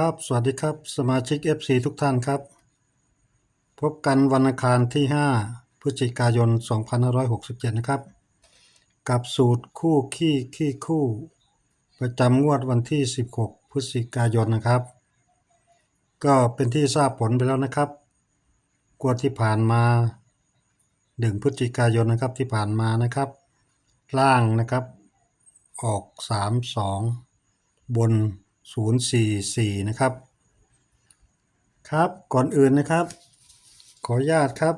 ครับ สวัสดีครับ สมาชิก FC ทุกท่านครับ พบกันวันอังคารที่ 5 พฤศจิกายน 2567 นะครับ กับสูตรคู่ขี้ขี้คู่ ประจำงวดวันที่ 16 พฤศจิกายนนะครับ ก็เป็นที่ทราบผลไปแล้วนะครับกวดที่ผ่านมาดึงพฤศจิกายนนะครับที่ผ่านมานะครับ ล่างนะครับ ออก 3 2 บน 044 นะครับ ครับก่อนอื่นนะครับ ขออนุญาตครับ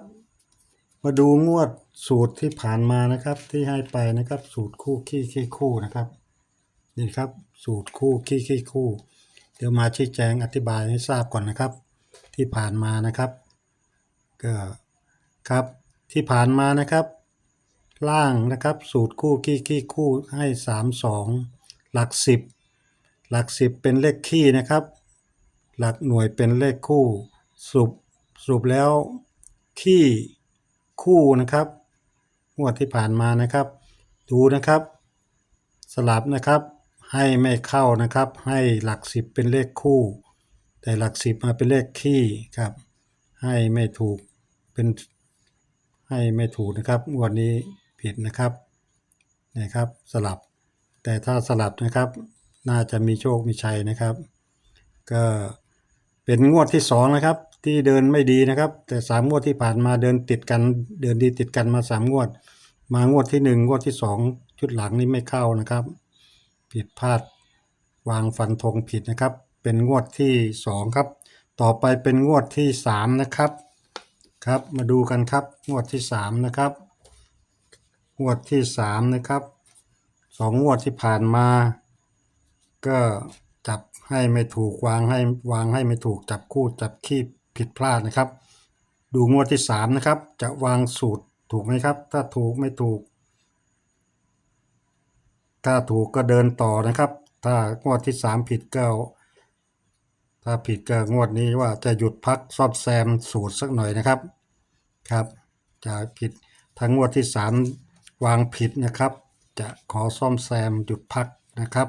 มาดูงวดสูตรที่ผ่านมานะครับ ที่ให้ไปนะครับ สูตรคู่ขี้ขี้คู่นะครับ นี่ครับ สูตรคู่ขี้ขี้คู่ เดี๋ยวมาชี้แจงอธิบายให้ทราบก่อนนะครับ ที่ผ่านมานะครับ ก็ครับที่ผ่านมานะครับ ล่างนะครับ สูตรคู่ขี้ขี้คู่ให้สามสองหลักสิบ หลักสิบเป็นเลขขี้นะครับ หลักหน่วยเป็นเลขคู่สรุปสรุปแล้วขี้คู่นะครับงวดที่ผ่านมานะครับ ดูนะครับ สลับนะครับ ให้ไม่เข้านะครับ ให้หลักสิบเป็นเลขคู่ แต่หลักสิบมาเป็นเลขขี้ครับ ให้ไม่ถูกเป็นให้ไม่ถูกนะครับงวดนี้ผิดนะครับนะครับสลับ แต่ถ้าสลับนะครับ น่าจะมีโชคมีชัยนะครับ ก็เป็นงวดที่สองนะครับ ที่เดินไม่ดีนะครับ แต่สามงวดที่ผ่านมาเดินติดกันเดินดีติดกันมาสามงวด มางวดที่หนึ่งงวดที่สองชุดหลังนี้ไม่เข้านะครับ ผิดพลาดวางฟันธงผิดนะครับ เป็นงวดที่สองครับ ต่อไปเป็นงวดที่สามนะครับครับ มาดูกันครับ งวดที่สามนะครับ งวดที่สามนะครับสองงวดที่ผ่านมา ก็จับให้ไม่ถูกวางให้วางให้ไม่ถูกจับคู่จับขี้ผิดพลาดนะครับ ดูงวดที่สามนะครับ จะวางสูตรถูกไหมครับ ถ้าถูกไม่ถูก ถ้าถูกก็เดินต่อนะครับ ถ้างวดที่สามผิดก็ถ้าผิดก็งวดนี้ว่าจะหยุดพักซ่อมแซมสูตรสักหน่อยนะครับครับจะผิดทั้งงวดที่สามวางผิดนะครับ จะขอซ่อมแซมหยุดพักนะครับ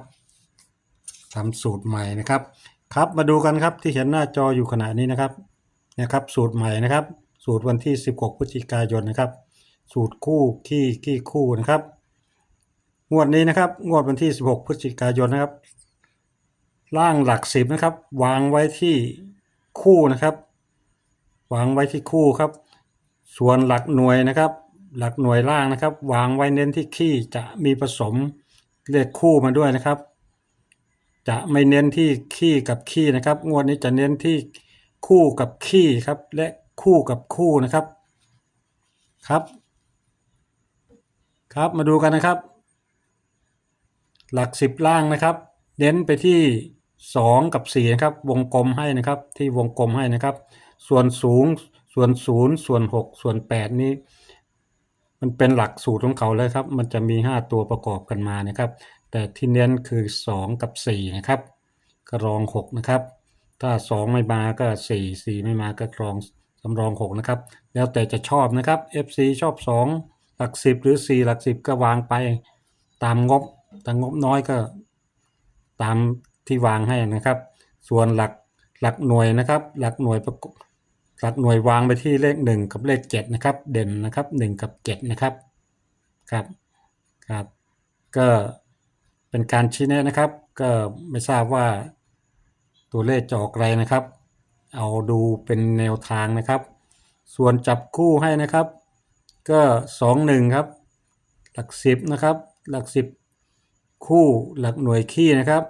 ทำสูตรใหม่นะครับ ครับมาดูกันครับที่เห็นหน้าจออยู่ขณะนี้นะครับนะครับ สูตรใหม่นะครับ สูตรวันที่ 16พฤศจิกายนนะครับ สูตรคู่ขี้ขี้คู่นะครับ งวดนี้นะครับ งวดวันที่ 16พฤศจิกายนนะครับ ล่างหลักสิบนะครับ วางไว้ที่คู่นะครับ วางไว้ที่คู่ครับ ส่วนหลักหน่วยนะครับ หลักหน่วยล่างนะครับ วางไว้เน้นที่ขี้จะมีผสมเลขคู่มาด้วยนะครับ จะไม่เน้นที่ขี้กับขี้นะครับ งวดนี้จะเน้นที่คู่กับขี้ครับ และคู่กับคู่นะครับครับ ครับมาดูกันนะครับ หลักสิบล่างนะครับ เน้นไปที่สองกับสี่นะครับ วงกลมให้นะครับ ที่วงกลมให้นะครับ ส่วนสูงส่วนศูนย์ส่วนหกส่วนแปดนี้ มันเป็นหลักสูตรของเขาเลยครับ มันจะมีห้าตัวประกอบกันมานะครับ แต่ที่เน้นคือสองกับสี่นะครับกรองหกนะครับ ถ้าสองไม่มาก็สี่สี่ไม่มาก็รองสำรองหกนะครับ แล้วแต่จะชอบนะครับ FC ชอบสองหลักสิบหรือสี่หลักสิบก็วางไปตามงบแต่งบน้อยก็ตามที่วางให้นะครับ ส่วนหลักหลักหน่วยนะครับ หลักหน่วยประกอบ หลักหน่วยวางไปที่เลขหนึ่งกับเลขเจ็ดนะครับ เด่นนะครับหนึ่งกับเจ็ดนะครับครับครับ ก็เป็นการชี้แนะนะครับ ก็ไม่ทราบว่าตัวเลขจะออกอะไรนะครับ เอาดูเป็นแนวทางนะครับ ส่วนจับคู่ให้นะครับ ก็สองหนึ่งครับ หลักสิบนะครับ หลักสิบคู่หลักหน่วยขี้นะครับ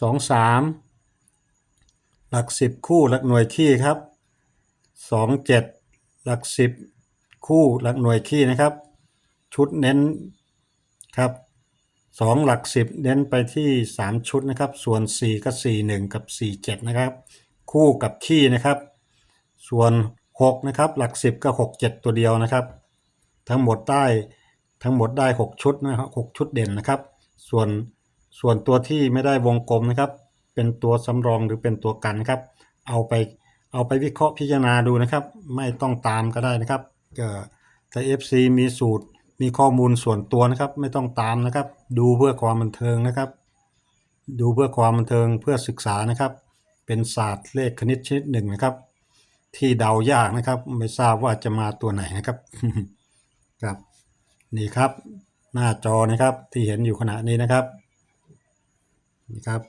สองสามหลักสิบคู่หลักหน่วยขี้ครับ สองเจ็ดหลักสิบคู่หลักหน่วยขี้นะครับ ชุดเน้นครับสองหลักสิบเน้นไปที่สามชุดนะครับ ส่วนสี่ก็สี่หนึ่งกับสี่เจ็ดนะครับ คู่กับขี้นะครับ ส่วนหกนะครับ หลักสิบก็หกเจ็ดตัวเดียวนะครับ ทั้งหมดได้ทั้งหมดได้6ชุดนะครับ6ชุดเด่นนะครับ ส่วนส่วนตัวที่ไม่ได้วงกลมนะครับ เป็นตัวสำรองหรือเป็นตัวกันนครับ เอาไป เอาไปวิเคราะห์พิจารณาดูนะครับ ไม่ต้องตามก็ได้นะครับก็แต่ FC มีสูตรมีข้อมูลส่วนตัวนะครับ ไม่ต้องตามนะครับ ดูเพื่อความบันเทิงนะครับ ดูเพื่อความบันเทิงเพื่อศึกษานะครับ เป็นศาสตร์เลขคณิตชนิดหนึ่งนะครับ ที่เดายากนะครับ ไม่ทราบว่าจะมาตัวไหนนะครับครับนี่ครับ หน้าจอนะครับที่เห็นอยู่ขณะนี้นะครับนี่ครับ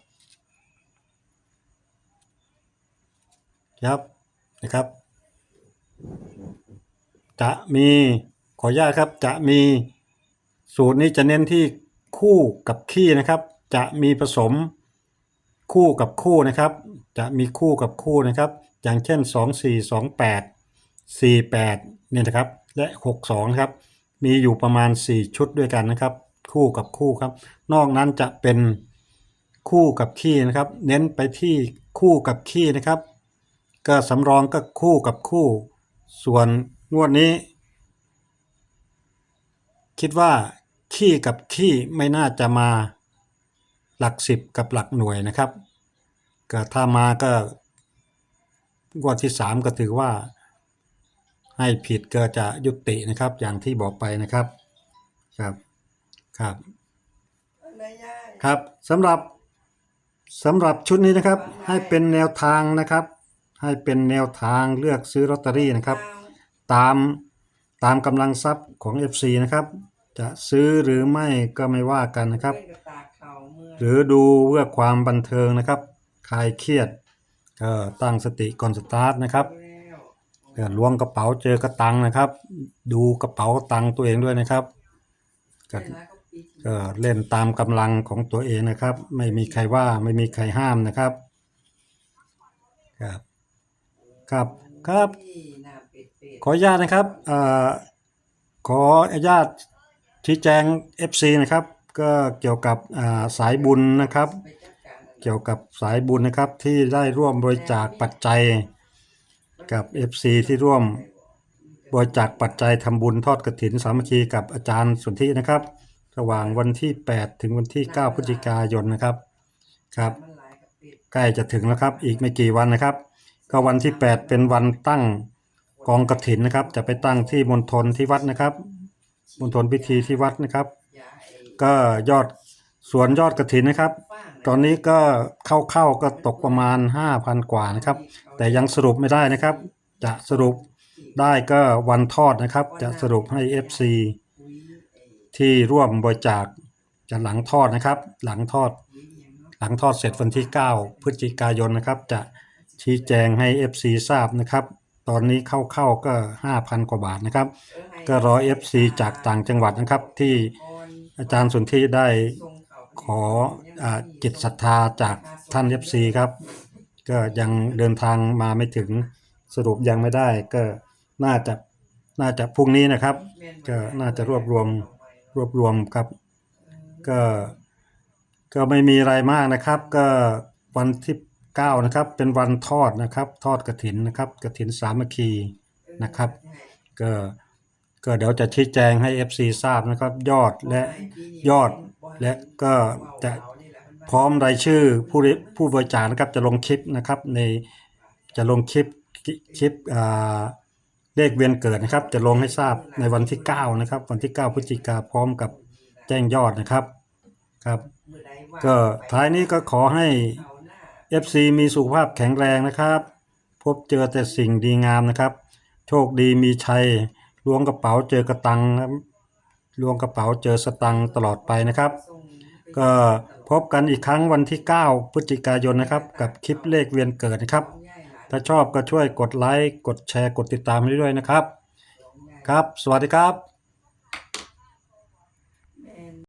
ครับนะครับ จะมีขออนุญาตครับจะมีสูตรนี้จะเน้นที่คู่กับขี้นะครับ จะมีผสมคู่กับคู่นะครับ จะมีคู่กับคู่นะครับ อย่างเช่น 2 4 2 8 4 8เนี่ยนะครับ และ 6 2นะครับ มีอยู่ประมาณ 4 ชุดด้วยกันนะครับ คู่กับคู่ครับ นอกนั้นจะเป็นคู่กับขี้นะครับ เน้นไปที่คู่กับขี้นะครับ ก็สำรองก็คู่กับคู่ ส่วนงวดนี้ คิดว่าขี้กับขี้ไม่น่าจะมาหลักสิบกับหลักหน่วยนะครับ ก็ถ้ามาก็งวดที่สามก็ถือว่า ให้ผิดก็จะยุตินะครับ อย่างที่บอกไปนะครับ ครับครับ ครับสำหรับสำหรับชุดนี้นะครับให้เป็นแนวทางนะครับ ให้เป็นแนวทางเลือกซื้อลอตเตอรี่นะครับ ตามตามกำลังทรัพย์ของ FC นะครับ จะซื้อหรือไม่ก็ไม่ว่ากันนะครับเล่นกับตาเขาเมื่อหรือดูเพื่อความบันเทิงนะครับคลายเครียดก็ตั้งสติก่อนสตาร์ทนะครับแล้วเกิดล้วงกระเป๋าเจอกระตังนะครับ ดูกระเป๋าตังค์ตัวเองด้วยนะครับก็เวลาก็ปีที่ก็เล่นตามกำลังของตัวเองนะครับ ไม่มีใครว่าไม่มีใครห้ามนะครับครับ ครับครับ ที่หน้าเป็ดเป็ดขออนุญาตนะครับเอ่อขออนุญาตชี้แจง FC นะครับ ก็เกี่ยวกับอ่าสายบุญนะครับ ไปจัดการอะไรเกี่ยวกับสายบุญนะครับที่ได้ร่วมบริจาคปัจจัยกับ FC ที่ร่วมบริจาคปัจจัยทำบุญทอดกฐินสามัคคีกับอาจารย์สุนทินะครับ ระหว่างวันที่ 8 ถึงวันที่ 9 พฤศจิกายนนะครับครับ มันหลายกับเป็ด ใกล้จะถึงแล้วครับ อีกไม่กี่วันนะครับ ก็วันที่ 8 เป็นวันตั้งกองกฐินนะครับ จะไปตั้งที่มณฑลที่วัดนะครับมณฑลพิธีที่วัดนะครับ ก็ยอดส่วนยอดกฐินนะครับ ตอนนี้ก็เข้าๆก็ตกประมาณ 5,000 กว่านะครับ แต่ยังสรุปไม่ได้นะครับ จะสรุปได้ก็วันทอดนะครับ จะสรุปให้ FC อุ๊ยไอ้ที่ร่วมบริจาคจะหลังทอดนะครับ หลังทอด หลังทอดเสร็จวันที่ 9 พฤศจิกายนนะครับ จะ ชี้แจงให้ FC ทราบนะครับ ตอนนี้เข้าๆก็ 5,000 กว่าบาทนะครับเออให้ก็รอ FC จากต่างจังหวัดนะครับ ที่ก่อนอาจารย์สุนทรีได้ส่งเขาไปขออาจิตศรัทธาจากท่าน FC ครับ ก็ยังเดินทางมาไม่ถึงสรุปยังไม่ได้ก็น่าจะน่าจะพรุ่งนี้นะครับแม่นบ่ก็น่าจะรวบรวมเอาไรวบรวมครับเออก็ก็ไม่มีอะไรมากนะครับ ก็วันที่ เก้านะครับเป็นวันทอดนะครับทอดกระถินนะครับกระถินสามัคคีนะครับก็ก็เดี๋ยวจะชี้แจงให้ FC ทราบนะครับ ยอดและยอดและก็จะพร้อมรายชื่อผู้ผู้บริจาคนะครับจะลงคลิปนะครับในจะลงคลิปคลิปเลขเวียนเกิดนะครับ จะลงให้ทราบในวันที่9นะครับวันที่ 9พฤศจิกาพร้อมกับแจ้งยอดนะครับครับ ก็ท้ายนี้ก็ขอให้ FC มีสุขภาพแข็งแรงนะครับ พบเจอแต่สิ่งดีงามนะครับ โชคดีมีชัยล้วงกระเป๋าเจอกระตังครับล้วงกระเป๋าเจอสตังตลอดไปนะครับ ก็พบกันอีกครั้งวันที่ 9 พฤศจิกายนนะครับ กับคลิปเลขเวียนเกิดนะครับ ถ้าชอบก็ช่วยกดไลค์กดแชร์กดติดตามให้ด้วยนะครับ ครับ สวัสดีครับ